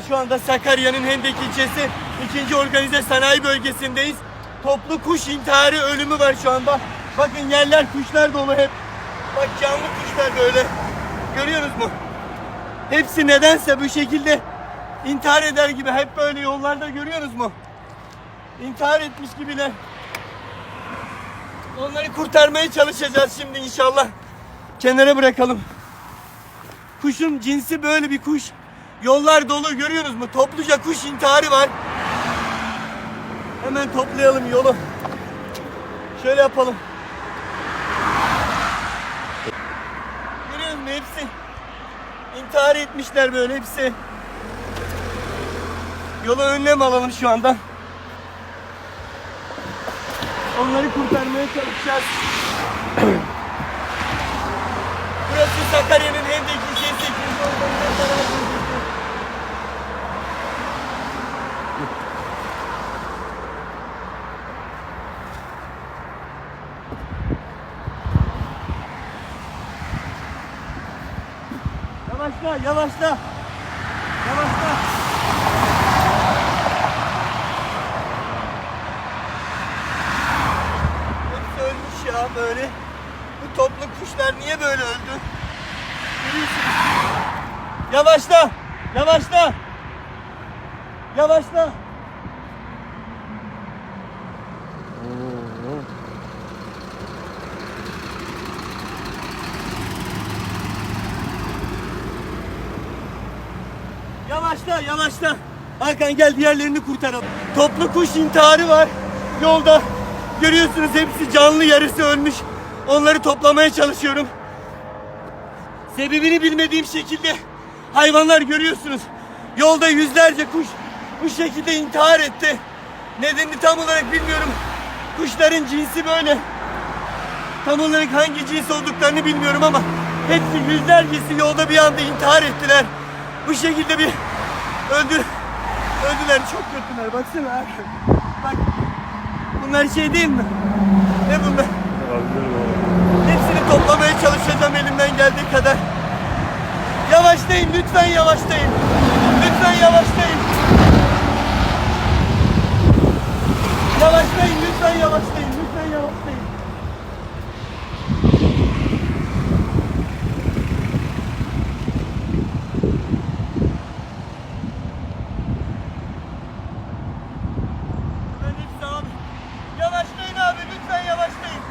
Şu anda Sakarya'nın Hendek ilçesi 2. Organize Sanayi Bölgesi'ndeyiz. Toplu kuş intiharı ölümü var şu anda. Bakın yerler kuşlar dolu hep. Bak canlı kuşlar böyle. Görüyorsunuz mu? Hepsi nedense bu şekilde intihar eder gibi hep böyle yollarda görüyorsunuz mu? İntihar etmiş gibiler. Onları kurtarmaya çalışacağız şimdi inşallah. Kenara bırakalım. Kuşun cinsi böyle bir kuş. Yollar dolu görüyorsunuz mu? Topluca kuş intiharı var. Hemen toplayalım yolu. Şöyle yapalım. Görüyor musun hepsi? intihar etmişler böyle hepsi. Yola önlem alalım şu anda. Onları kurtarmaya çalışacağız. Burası Sakarya'nın Hendek ilçesi. ikinci Yavaşla, yavaşla. Yavaşla. Hepsi ölmüş ya böyle. Bu toplu kuşlar niye böyle öldü? Görüyorsunuz. Yavaşla. Yavaşla. Yavaşla. Yavaşla, yavaşla. Hakan gel diğerlerini kurtaralım. Toplu kuş intiharı var yolda. Görüyorsunuz hepsi canlı yarısı ölmüş. Onları toplamaya çalışıyorum. Sebebini bilmediğim şekilde hayvanlar görüyorsunuz. Yolda yüzlerce kuş bu şekilde intihar etti. Nedenini tam olarak bilmiyorum. Kuşların cinsi böyle. Tam olarak hangi cins olduklarını bilmiyorum ama hepsi yüzlercesi yolda bir anda intihar ettiler. Bu şekilde bir öldü. Öldüler çok kötüler baksana abi. Bak bunlar şey değil mi? Ne bunlar? Hepsini toplamaya çalışacağım elimden geldiği kadar. Yavaşlayın lütfen yavaşlayın. Lütfen yavaşlayın. Yavaşlayın lütfen yavaşlayın. Ben hepsi abi. Yavaşlayın abi lütfen yavaşlayın.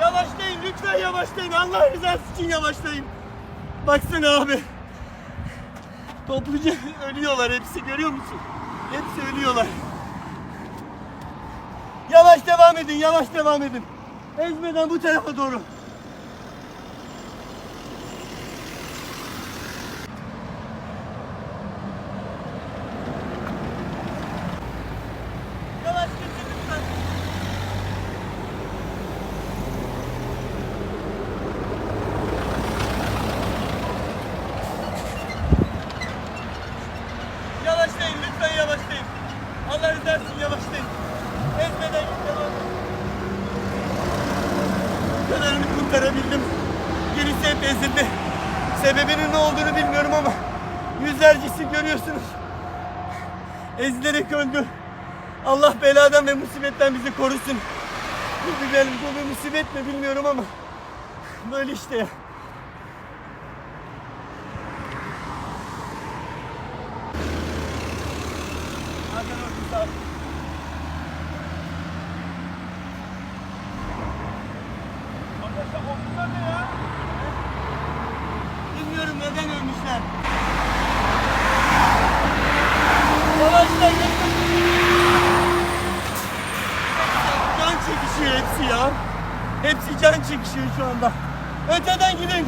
Yavaşlayın lütfen yavaşlayın. Allah rızası için yavaşlayın. Baksana abi. Topluca ölüyorlar hepsi görüyor musun? Hepsi ölüyorlar. Yavaş devam edin, yavaş devam edin. Ezmeden bu tarafa doğru. Yavaş geçin lütfen. Yavaşlayın lütfen yavaşlayın. Allah rızası için yavaşlayın. Ezmeden devam edin. Bu kadarını kurtarabildim. Gerisi hep ezildi. Sebebinin ne olduğunu bilmiyorum ama yüzlercesi görüyorsunuz. Ezilerek öldü. Allah beladan ve musibetten bizi korusun. Bu bilelim bu bir musibet mi bilmiyorum ama böyle işte ya. Hakan Sağ ol. Bilmiyorum neden ölmüşler. Yakın. Can çekişiyor hepsi ya. Hepsi can çekişiyor şu anda. Öteden gidin.